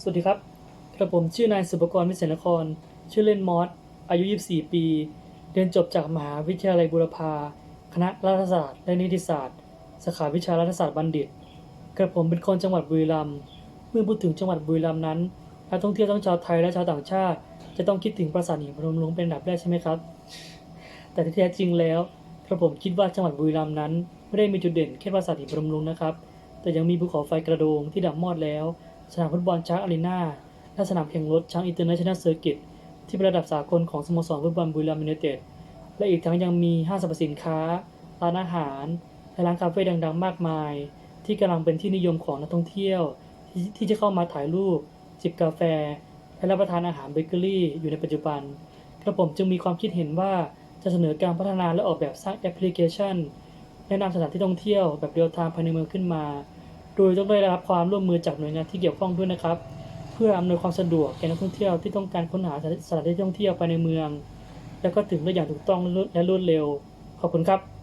สวัสดีครับ กระผมชื่อนายสุปกรณ์วิเศษนคร ชื่อเล่นมอส อายุ 24 ปี เรียนจบจากมหาวิทยาลัยบูรพา คณะรัฐศาสตร์ และนิติศาสตร์ สาขาวิชารัฐศาสตร์บัณฑิต กระผมเป็นคนจังหวัดบุรีรัมย์ เมื่อพูดถึงจังหวัดบุรีรัมย์นั้น นักท่องเที่ยวทั้งชาวไทยและชาวต่างชาติ จะต้องคิดถึงปราสาทหินพนมรุ้งเป็นอันดับแรกใช่ไหมครับ แต่ที่แท้จริงแล้ว กระผมคิดว่าจังหวัดบุรีรัมย์นั้น ไม่ได้มีจุดเด่นแค่ปราสาทหินพนมรุ้งนะครับ แต่ยังมีภูเขาไฟกระโดงที่ดับมอดแล้ว สนามฟุตบอลช้างอารีนาและสนามแข่งรถช้างอินเตอร์เนชั่นแนลเซอร์กิตที่เป็นระดับสากลของสโมสรฟุตบอลบุรีรัมย์ยูไนเต็ดและอีกทั้งยังมีห้างสรรพสินค้า ร้านอาหาร และร้านคาเฟ่ดังๆ มากมาย ที่กำลังเป็นที่นิยมของนักท่องเที่ยว ที่ที่จะเข้ามาถ่ายรูป จิบกาแฟ และรับประทานอาหารเบเกอรี่อยู่ในปัจจุบันกระผมจึงมีความคิดเห็นว่าจะเสนอการพัฒนาและออกแบบสร้างแอปพลิเคชัน แนะนำสถานที่ท่องเที่ยวแบบเรียลไทม์ภายในเมืองขึ้นมา โดยต้องได้รับความร่วมมือจากหน่วยงานที่เกี่ยวข้องด้วยนะครับ เพื่ออำนวยความสะดวกแก่นักท่องเที่ยวที่ต้องการค้นหาสถานที่ท่องเที่ยวไปในเมือง และก็ถึงได้อย่างถูกต้องและรวดเร็ว ขอบคุณครับ